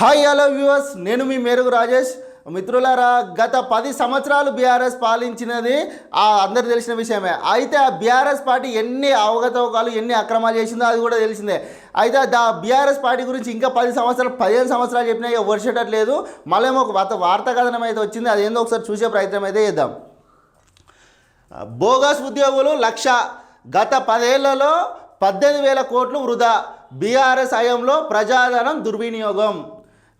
Hi hello viewers నేను మీ మేరుగు రాజేష్. మిత్రులారా గత పది సంవత్సరాలు బీఆర్ఎస్ పాలించినది ఆ అందరు తెలిసిన విషయమే. అయితే ఆ బీఆర్ఎస్ పార్టీ ఎన్ని అవగతవకాలు ఎన్ని అక్రమాలు చేసిందో అది కూడా తెలిసిందే. అయితే దా బీఆర్ఎస్ పార్టీ గురించి ఇంకా పది సంవత్సరాలు పదిహేను సంవత్సరాలు చెప్పినా ఇక మళ్ళీ ఒక వార్త కథనం అయితే వచ్చింది. అదేందో ఒకసారి చూసే ప్రయత్నం అయితే చేద్దాం. బోగస్ ఉద్యోగులు లక్ష. గత పదేళ్ళలో పద్దెనిమిది వేల కోట్లు వృధా. బీఆర్ఎస్ హయాంలో ప్రజాధనం దుర్వినియోగం.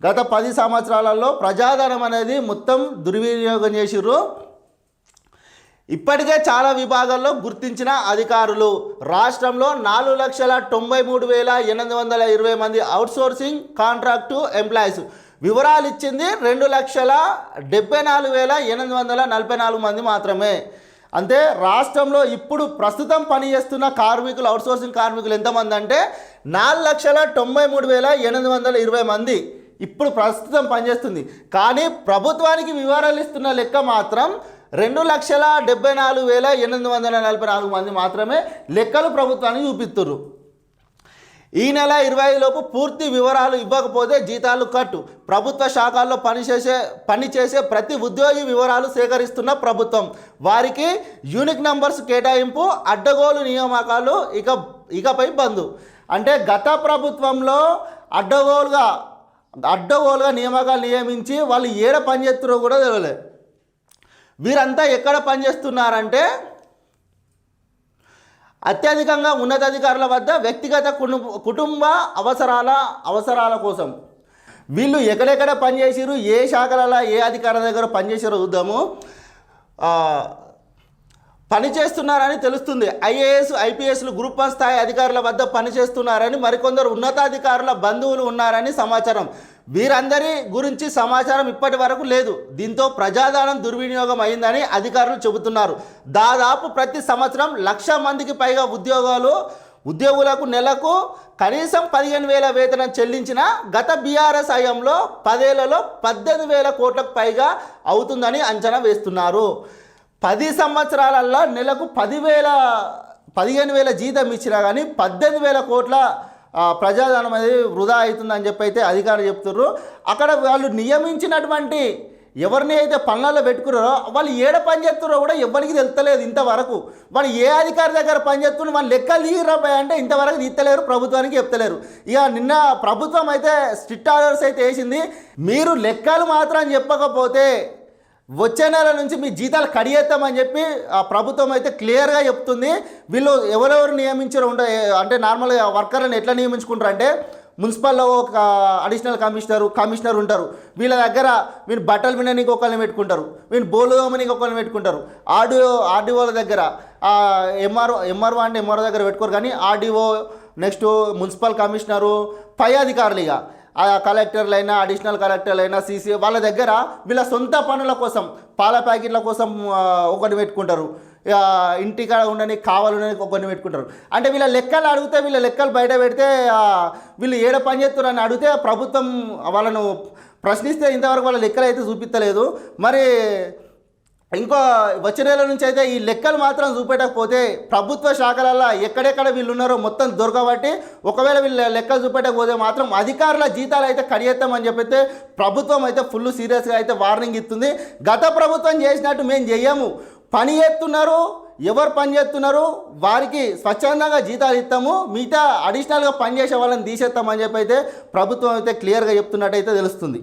గత పది సంవత్సరాలలో ప్రజాధనం అనేది మొత్తం దుర్వినియోగం చేసిర్రు. ఇప్పటికే చాలా విభాగాల్లో గుర్తించిన అధికారులు. రాష్ట్రంలో నాలుగు లక్షల తొంభై మూడు వేల ఎనిమిది వందల ఇరవై మంది అవుట్సోర్సింగ్ కాంట్రాక్టు ఎంప్లాయీస్. వివరాలు ఇచ్చింది రెండు లక్షల డెబ్బై నాలుగు వేల ఎనిమిది వందల నలభై నాలుగు మంది మాత్రమే. అంటే రాష్ట్రంలో ఇప్పుడు ప్రస్తుతం పనిచేస్తున్న కార్మికులు అవుట్సోర్సింగ్ కార్మికులు ఎంతమంది అంటే నాలుగు లక్షల తొంభై మూడు వేల ఎనిమిది వందల ఇరవై మంది. ఇప్పుడు ప్రస్తుతం పనిచేస్తుంది. కానీ ప్రభుత్వానికి వివరాలు ఇస్తున్న లెక్క మాత్రం రెండు లక్షల డెబ్బై నాలుగు వేల ఎనిమిది వందల నలభై నాలుగు మంది మాత్రమే లెక్కలు ప్రభుత్వానికి చూపిస్తున్నారు ఈ నెల ఇరవై లోపు పూర్తి వివరాలు ఇవ్వకపోతే జీతాలు కట్టు. ప్రభుత్వ శాఖల్లో పనిచేసే పనిచేసే ప్రతి ఉద్యోగి వివరాలు సేకరిస్తున్న ప్రభుత్వం. వారికి యూనిక్ నంబర్స్ కేటాయింపు అడ్డగోలు నియామకాలు ఇక ఇకపై బంద్. అంటే గత ప్రభుత్వంలో అడ్డగోలుగా అడ్డగోలుగా నియామకాలు నియమించి వాళ్ళు ఏడ పనిచేస్తున్నారో కూడా తెలియలే వీరంతా ఎక్కడ పనిచేస్తున్నారంటే అత్యధికంగా ఉన్నతాధికారుల వద్ద వ్యక్తిగత కుటుంబ కుటుంబ అవసరాల అవసరాల కోసం. వీళ్ళు ఎక్కడెక్కడ పనిచేసారు ఏ శాఖలలో ఏ అధికారుల దగ్గర పనిచేసారో చూద్దాము. పనిచేస్తున్నారని పని చేస్తున్నారని తెలుస్తుంది. ఐఏఎస్ ఐపీఎస్లు గ్రూప్ వన్ స్థాయి అధికారుల వద్ద పనిచేస్తున్నారని మరికొందరు ఉన్నతాధికారుల బంధువులు ఉన్నారని సమాచారం. వీరందరి గురించి సమాచారం ఇప్పటి వరకు లేదు. దీంతో ప్రజాదానం దుర్వినియోగం అయిందని అధికారులు చెబుతున్నారు. దాదాపు ప్రతి సంవత్సరం లక్ష మందికి పైగా ఉద్యోగాలు ఉద్యోగులకు నెలకు కనీసం పదిహేను వేల వేతనం చెల్లించిన గత బీఆర్ఎస్ హయాంలో పదేళ్ళలో పద్దెనిమిది వేల కోట్లకు పైగా అవుతుందని అంచనా వేస్తున్నారు. పది సంవత్సరాలల్లో నెలకు పదివేల పదిహేను వేల జీతం ఇచ్చినా కానీ పద్దెనిమిది వేల కోట్ల ప్రజాధనం అనేది వృధా అవుతుందని చెప్పి అయితే అధికారులు చెప్తున్నారు అక్కడ వాళ్ళు నియమించినటువంటి ఎవరిని అయితే పనులలో పెట్టుకున్నారో వాళ్ళు ఏడ పని చేస్తున్నారో కూడా ఎవరికి తెలుస్తలేదు ఇంతవరకు. వాళ్ళు ఏ అధికారి దగ్గర పని చేస్తున్నారు వాళ్ళు లెక్కలు తీయరాబాయ్ అంటే ఇంతవరకు తీస్తలేరు ప్రభుత్వానికి చెప్తలేరు. ఇక నిన్న ప్రభుత్వం అయితే స్ట్రిక్ట్ ఆర్డర్స్ అయితే వేసింది. మీరు లెక్కలు మాత్రం చెప్పకపోతే వచ్చే నెల నుంచి మీ జీతాలు కడిగేస్తామని చెప్పి ఆ ప్రభుత్వం అయితే క్లియర్గా చెప్తుంది. వీళ్ళు ఎవరెవరు నియమించారు ఉండ అంటే నార్మల్గా వర్కర్లను ఎట్లా నియమించుకుంటారు అంటే మున్సిపల్లో ఒక అడిషనల్ కమిషనర్ కమిషనర్ ఉంటారు. వీళ్ళ దగ్గర వీళ్ళు బట్టలు వినడానికి ఒకరిని పెట్టుకుంటారు. వీళ్ళు బోలు తోమనికి ఒకరిని పెట్టుకుంటారు. ఆర్డిఓ ఆర్డీఓల దగ్గర ఎంఆర్ఓ ఎంఆర్ఓ అంటే ఎంఆర్ఓ దగ్గర పెట్టుకోరు కానీ ఆర్డీఓ నెక్స్ట్ మున్సిపల్ కమిషనరు పై అధికారులు ఇక. కలెక్టర్లైనా అడిషనల్ కలెక్టర్లైనా సీసీ వాళ్ళ దగ్గర వీళ్ళ సొంత పనుల కోసం పాల ప్యాకెట్ల కోసం ఒకటి పెట్టుకుంటారు. ఇంటికాడ ఉండని కావాలని ఒకరిని పెట్టుకుంటారు. అంటే వీళ్ళ లెక్కలు అడిగితే వీళ్ళ లెక్కలు బయట పెడితే వీళ్ళు ఏడ పని చేస్తున్నారని అడిగితే ప్రభుత్వం వాళ్ళను ప్రశ్నిస్తే ఇంతవరకు వాళ్ళ లెక్కలు అయితే చూపించలేదు మరి ఇంకో వచ్చే నెల నుంచి అయితే ఈ లెక్కలు మాత్రం చూపెట్టకపోతే ప్రభుత్వ శాఖలలో ఎక్కడెక్కడ వీళ్ళు ఉన్నారో మొత్తం దొరకబట్టి ఒకవేళ వీళ్ళ లెక్కలు చూపెట్టకపోతే మాత్రం అధికారుల జీతాలు అయితే కడిగేస్తామని చెప్పైతే ప్రభుత్వం అయితే ఫుల్ సీరియస్గా అయితే వార్నింగ్ ఇస్తుంది. గత ప్రభుత్వం చేసినట్టు మేము చెయ్యము. పని చేస్తున్నారు ఎవరు పని చేస్తున్నారు వారికి స్వచ్ఛందంగా జీతాలు ఇస్తాము మిగతా అడిషనల్గా పనిచేసే వాళ్ళని తీసేస్తామని చెప్పి అయితే ప్రభుత్వం అయితే క్లియర్గా చెప్తున్నట్టయితే తెలుస్తుంది.